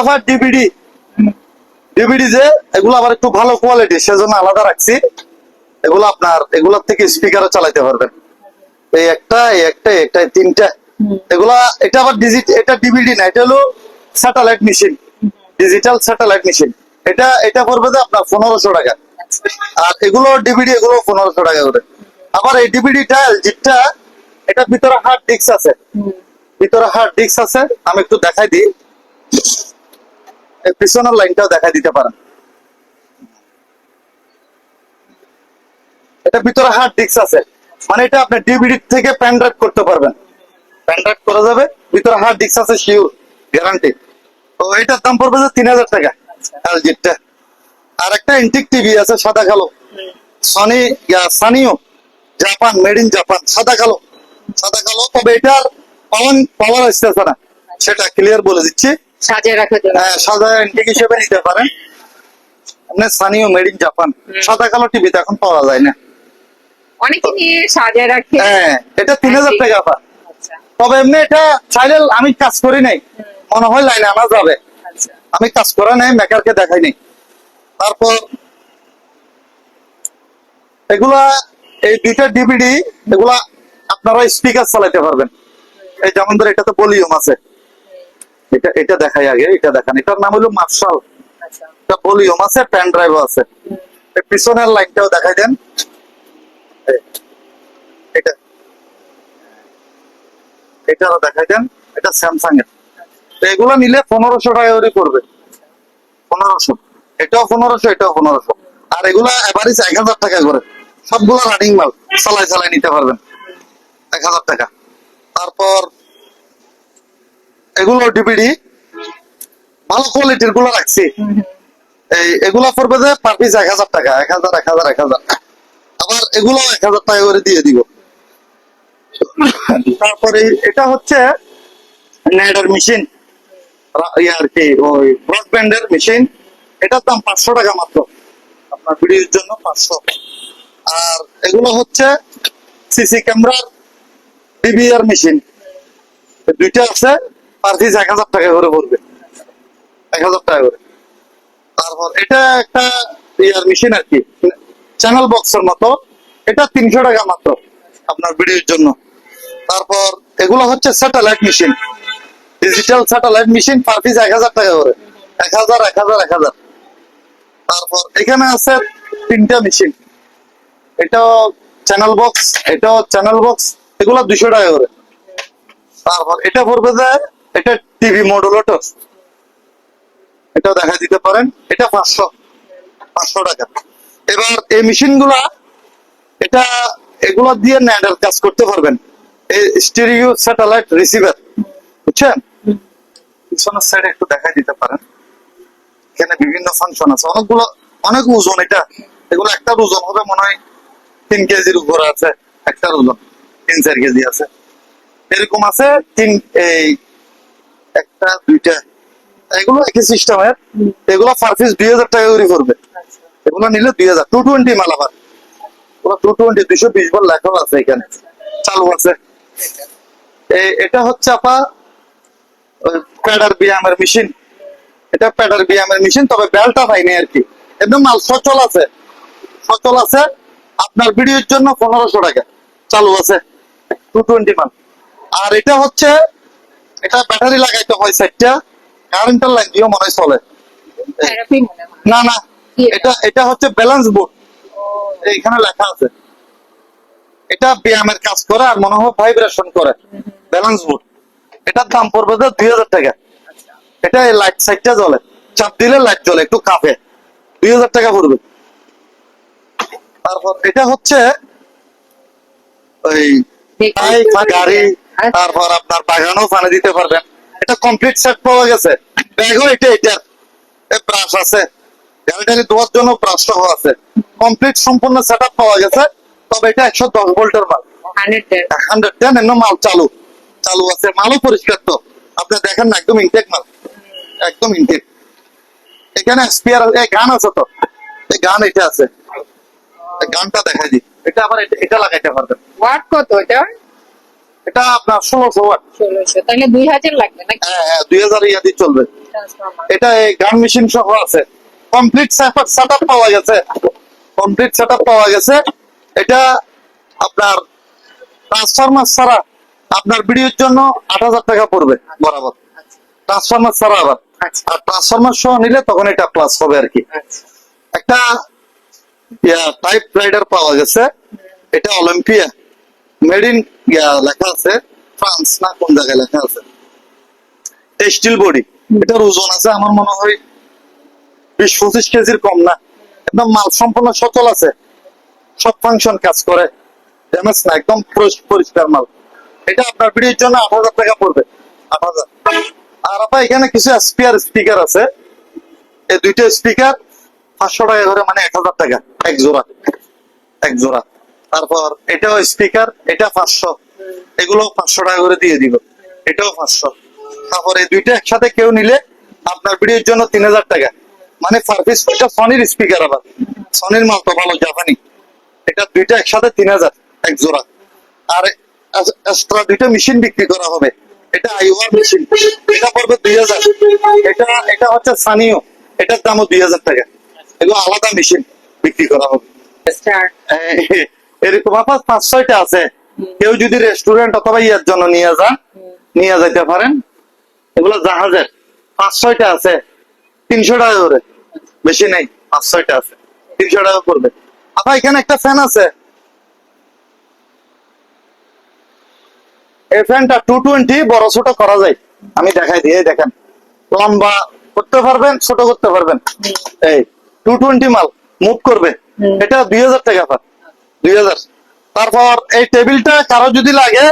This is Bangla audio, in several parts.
আবার ডিভিডি ডিভিডি যে এগুলো আবার একটু ভালো কোয়ালিটি সেজন্য আলাদা রাখছি। এগুলো আপনার এগুলোর থেকে স্পিকারও চালাতে পারবেন। এই একটা এই একটা এই তিনটা। এগুলা এটা আবার ডিজিট এটা ডিভিডি না এটা হলো satellite machine digital satellite machine এটা এটা পড়বে যে আপনার পনেরোশো টাকা। আর এগুলো ডিভিডি এগুলো পনেরোশো টাকা করে। আবার এই ডিভিডিটা এলজিটা এটা ভিতরে হার্ড ডিস্ক আছে। ভিতরে হার্ড ডিস্ক আছে আমি একটু দেখাই দিই। পিছনের লাইনটাও দেখাই দিতে পারেন। এটা ভিতরে হার্ড ডিস্ক আছে। মানে এটা আপনি ডিভিডি থেকে পেন ড্রাইভ করতে পারবেন। পেন ড্রাইভ করা যাবে, ভিতরে হার্ড ডিস্ক আছে শিওর গ্যারান্টি তো এটার দাম পড়বে যে তিন হাজার টাকা এলজিটা আর একটা ইন্টিক টিভি আছে, সাদা কালো। Sony Sanyo Japan made in Japan সাদা কালো। সাদা কালো, তবে এটার পাওয়ার পাওয়ার আসতেছে না। সেটা ক্লিয়ার বলে দিচ্ছি। সাজিয়ে রাখার জন্য। হ্যাঁ, সাদা অ্যান্টিক হিসেবে নিতে পারেন। আপনার সানিও মেড ইন জাপান সাদা কালো টিভিতে এখন পাওয়া যায় না। অনেকে নিয়ে সাজিয়ে রাখে? হ্যাঁ এটা তিন হাজার টাকা পা আচ্ছা। তবে এমনি এটা চাইলে আমি কাজ করি নাই। মনে হয় লাইনে আনা যাবে। আচ্ছা। আমি কাজ করে নাই মেকারকে দেখাই নাই। তারপর এগুলা এই দুইটা ডিভিডি এগুলা আপনারা স্পিকার চালাইতে পারবেন। এই যেমন ধর এটাতে ভলিউম আছে। এটা এটা দেখাই আগে এটা দেখান। এটার নাম হলো মার্শাল। আচ্ছা। এটা ভলিউম আছে পেন ড্রাইভও আছে। পিছনের লাইনটাও দেখাই দেন। এটা। এটাও দেখাই দেন এটা স্যামসাং এর তো এগুলো নিলে পনেরোশো টাকা করে পড়বে। পনেরোশো। এটাও পনেরোশো এটাও পনেরোশো। আর এগুলা এভারেজ এক হাজার টাকা করে। সবগুলো রানিং মাল। চালাই চালাই নিতে পারবেন। এক হাজার টাকা। তারপর এগুলো ডিভিডি ভালো কোয়ালিটিরগুলো রাখছি এই এগুলা পড়বে যে পার পিস এক হাজার টাকা এক হাজার এক হাজার এক হাজার। আবার এগুলো এক হাজার টাকা করে দিয়ে দিব। তারপরে এটা হচ্ছে নেডার মেশিন আর কি ওই ব্রডব্যান্ডের মেশিন এটার দাম পাঁচশো টাকা মাত্র। আপনার ভিডিওর জন্য পাঁচশো। আর এগুলো হচ্ছে সিসি ক্যামেরার ডিবিআর মেশিন দুইটা আছে। পার পিস এক হাজার টাকা করে পড়বে। এক হাজার টাকা করে। তারপর এটা একটা ইয়ার মেশিন আর কি চ্যানেল বক্সের মতো। এটা তিনশো টাকা মাত্র আপনার ভিডিওর জন্য। তারপর এগুলো হচ্ছে satellite machine digital satellite machine per piece এক হাজার টাকা করে। এক হাজার এক হাজার এক হাজার। তারপর এখানে আছে তিনটা মেশিন এটাও চ্যানেল বক্স এটাও চ্যানেল বক্স এগুলো দুশো টাকা করে। তারপর এটা পড়বে যে এটা টিভি মডুলেটর এটাও দেখা দিতে পারেন। এটা পাঁচশো পাঁচশো টাকা। এবার এই মেশিনগুলা এটা এগুলা দিয়ে নেটের কাজ করতে পারবেন। এই স্টেরিও স্যাটেলাইট রিসিভার, বুঝছেন? পিছনের সাইডে একটু দেখা দিতে পারেন। এখানে বিভিন্ন ফাংশন আছে। অনেকগুলো, অনেক ওজন এটা। এগুলো একটা ওজন হবে মনে হয় তিন কেজির উপরে আছে। একটা ওজন, তিন, চার কেজি আছে। এরকম আছে তিন, এই একটা, দুইটা, এগুলো একই সিস্টেমের এগুলো পার পিস দুই হাজার টাকা করে আচ্ছা এগুলো নিলে দুই হাজার। টু টোয়েন্টি টু টোয়েন্টি বিশ লেখাও আছে এখানে। চালু আছে। এটা হচ্ছে আপা প্যাডার বিয়ামের মেশিন এটা প্যাডার বিয়ামের মেশিন তবে বেলটা পাইনি আর কি। একদম মাল সচল আছে। সচল আছে। আপনার ভিডিওর জন্য পনেরোশো টাকা। চালু আছে। টু টোয়েন্টি মাল। আর এটা হচ্ছে এটা ব্যাটারি লাগাইতে হয় সাইডটা কারেন্টের লাইন দিয়েও মনে চলে। না না এটা? এটা হচ্ছে ব্যালেন্স বোর্ড এইখানে লেখা আছে। এটা ব্যায়ামের কাজ করে আর মনে হয় ভাইব্রেশন করে। ব্যালেন্স বোর্ড এটার দাম পড়বে যে দুই হাজার টাকা। এটা লাইট সাইডটা জ্বলে। চাপ দিলে লাইট জ্বলে একটু কাঁপে। দুই হাজার টাকা পড়বে। তারপর এটা হচ্ছে ওই গাড়ি। তারপর আপনার বাগানও পানি দিতে পারবেন। এটা কমপ্লিট সেট পাওয়া গেছে। ব্যাগও এটা এটা। ব্রাশ আছে। ধোয়ার জন্য ব্রাশ আছে। কমপ্লিট সম্পূর্ণ সেট পাওয়া গেছে। তবে এটা একশো দশ ভোল্টের মাল। হান্ড্রেড টেন মাল চালু। চালু আছে। মালও পরিষ্কার তো। আপনি দেখেন না একদম ইনটেক মাল। একদম ইনটেক এখানে স্পিয়ার এই গান আছে তো। এই গান এটা আছে। গানটা দেখাই দিই। এটা আবার এটা- এটা লাগাইতে পারবেন। ওয়াট কত এটা? এটা আপনার ষোলোশো ওয়াট। ষোলোশো তাহলে দুই হাজার লাগবে নাকি? হ্যাঁ হ্যাঁ দুই হাজার ইয়াদি চলবে। এটা এই গান মেশিন সহ আছে। কমপ্লিট সেটআপ পাওয়া গেছে। কমপ্লিট সেটআপ পাওয়া গেছে। এটা আপনার ট্রান্সফরমার ছাড়া আপনার ভিডিওর জন্য আট হাজার টাকা পড়বে বরাবর। আচ্ছা। ট্রান্সফরমার ছাড়া আবার। আচ্ছা। আর ট্রান্সফরমার সহ নিলে তখন এটা প্লাস হবে আর কি। আচ্ছা। একটা টাইপ রাইডার পাওয়া গেছে। এটা অলিম্পিয়া মেড ইন লেখা আছে ফ্রান্স না কোন জায়গায় লেখা আছে? স্টিল বডি এটার ওজন আছে আমার মনে হয় বিশ পঁচিশ কেজির কম না। একদম মাল সম্পূর্ণ সচল আছে। সব ফাংশন কাজ করে। ড্যামেজ না একদম পরিষ্কার মাল। এটা আপনার ভিডিওর জন্য আট হাজার টাকা পড়বে। আট হাজার। আর আপনার এখানে কিছু স্পিয়ার স্পিকার আছে। এই দুইটা স্পিকার পাঁচশো টাকা করে মানে এক হাজার টাকা। এক জোড়া। এক জোড়া। তারপর এটাও স্পিকার এটা পাঁচশো। এগুলো পাঁচশো টাকা করে দিয়ে দিব এটাও পাঁচশো। তারপর এই দুইটা একসাথে কেউ নিলে আপনার ভিডিওর জন্য তিন হাজার টাকা। মানে সার্ভিস এটা সনির স্পিকার আবার। সনির মাল তো ভালো জাপানি এটা দুইটা একসাথে তিন হাজার এক জোড়া। আর এক্সট্রা দুইটা মেশিন বিক্রি করা হবে। এটা আইওয়ার মেশিন এটা পড়বে দুই হাজার। এটা এটা হচ্ছে সানিও এটার দামও দুই হাজার টাকা। এগুলো আলাদা মেশিন বিক্রি করা হবে। এরকম আপনার পাঁচ ছয়টা আছে। কেউ যদি রেস্টুরেন্ট অথবা ইয়ের জন্য নিয়ে যান নিয়ে যাইতে পারেন। এগুলো জাহাজের। পাঁচ ছয়টা আছে। তিনশো টাকা করে। বেশি নেই। পাঁচ ছয়টা আছে। তিনশো টাকা করবে। আবার এখানে একটা ফ্যান আছে। এই ফ্যানটা টু টোয়েন্টি বড় ছোট করা যায়। আমি দেখাই দিয়ে দেখেন। লম্বা করতে পারবেন ছোট করতে পারবেন। এই টু টোয়েন্টি মাল মুভ করবে। এটা দুই হাজার টাকা পার দুই হাজার। তারপর এই টেবিলটা কারও যদি লাগে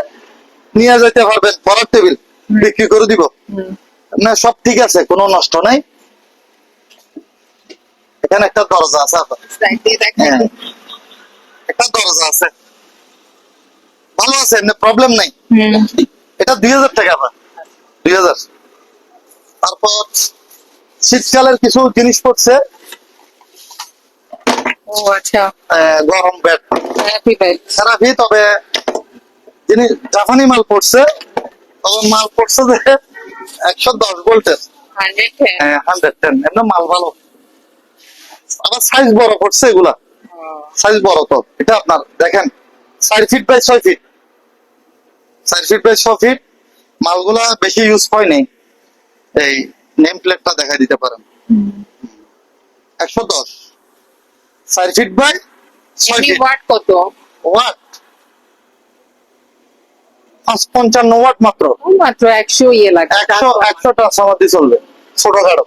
নিয়ে যেতে পারবেন। পরের টেবিল বিক্রি করে দিব। না সব ঠিক আছে কোনো নষ্ট নাই। এখানে একটা দরজা আছে হ্যাঁ। একটা দরজা আছে। ভালো আছে এমনি প্রবলেম নাই। এটা দুই হাজার টাকা দুই হাজার। তারপর শীতকালের কিছু জিনিস পড়ছে ও আচ্ছা। গরম ব্যাট বেড থেরাপি তবে যিনি জাপানি মাল পড়ছে তবে মাল পড়ছে যে একশো দশ ভোল্টের। হান্ড্রেড টেন এমনি মাল ভালো। আবার সাইজ বড় পড়ছে এগুলা। সাইজ বড় তো। এটা আপনার দেখেন চার ফিট বাই ছয় ফিট চার ফিট বাই ছয় ফিট মালগুলা বেশি ইউজ হয়নি এই নেম প্লেটটা দেখা দিতে পারেন। একশো দশ। চার ফিট বাই ছয় ফিট ওয়াট কত? ওয়াট পঞ্চান্ন ওয়াট মাত্র। মাত্র একশো ইয়ে লাগে একশো একশো ট্রান্সফরমার দিয়ে চলবে। ছোট খাটো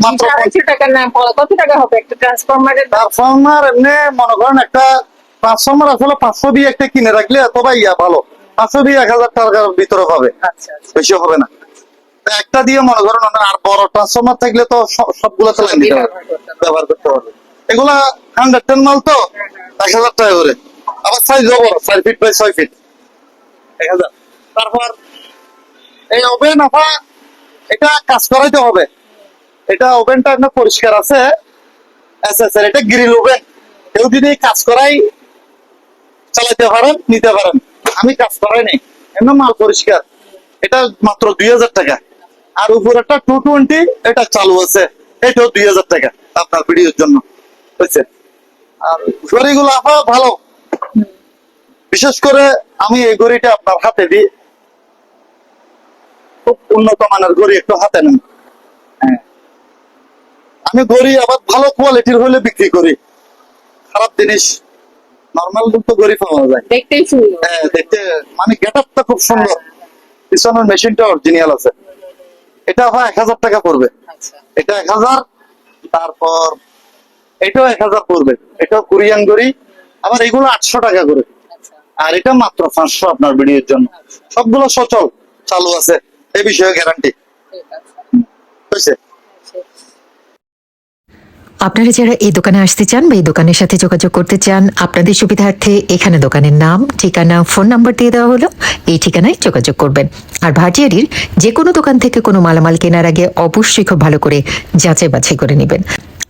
মাত্র আড়াইশো টাকা না কত টাকা হবে একটা ট্রান্সফরমারের দাম ট্রান্সফরমার এমনি মনে করেন একটা ট্রান্সফরমার আসলে পাঁচশো দিয়ে একটা কিনে রাখলে অথবা ইয়া ভালো। পাঁচশো দিয়ে এক হাজার টাকার ভিতরে হবে। আচ্ছা আচ্ছা। বেশি হবে না। একটা দিয়ে মনে করেন আর বড় ট্রান্সফরমার থাকলে তো সব- সবগুলো চালাই দিতে পারবে ব্যবহার করতে হবে। ব্যবহার করতে পারবে এগুলা হান্ড্রেড টেন মাল তো, এক হাজার টাকা করে। আবার সাইজ বড়, চার ফিট বাই ছয় ফিট এক হাজার। তারপর, এই ওভেন আপা এটা কাজ করাইতে হবে। এটা ওভেনটা আপনার পরিষ্কার আছে। আচ্ছা স্যার এটা গ্রিল ওভেন কেউ যদি কাজ করাই চালাতে পারেন, নিতে পারেন। আমি কাজ করাই নাই। এমনি মাল পরিষ্কার। এটা মাত্র দুই হাজার টাকা। আর উপরেরটা টু টোয়েন্টি এটা চালু আছে। এটাও দুই হাজার টাকা আপনার ভিডিওর জন্য। বুঝছে আর ঘড়িগুলো আপা ভালো। বিশেষ করে আমি এই ঘড়িটা আপনার হাতে দিই। খুব উন্নত মানের ঘড়ি একটু হাতে নেন। হ্যাঁ। আমি ঘড়ি আবার ভালো কোয়ালিটির হলে বিক্রি করি। খারাপ জিনিস নর্মাল তো ঘড়ি পাওয়া যায়। দেখতেই সুন্দর। হ্যাঁ দেখতে মানে গেট আপটা খুব সুন্দর। পিছনের মেশিনটা অরিজিনাল আছে। এটা হয় এক হাজার টাকা পড়বে। আচ্ছা। এটা এক হাজার তারপর এটাও এক হাজার পড়বে। এটাও কোরিয়ান গড়ি আবার এগুলো আটশো টাকা করে। আচ্ছা। আর এটা মাত্র পাঁচশো আপনার ভিডিওর জন্য। সবগুলো সচল চালু আছে। এই বিষয়ে গ্যারান্টি ঠিক বুঝছে? আপনারা যারা এই দোকানে আসতে চান বা এই দোকানের সাথে যোগাযোগ করতে চান আপনাদের সুবিধার্থে এখানে দোকানের নাম ঠিকানা ফোন নাম্বার দিয়ে দেওয়া হলো। এই ঠিকানায় যোগাযোগ করবেন। আর ভাটিয়ারির যে কোনো দোকান থেকে কোনো মালামাল কেনার আগে অবশ্যই খুব ভালো করে যাচাই বাছাই করে নেবেন।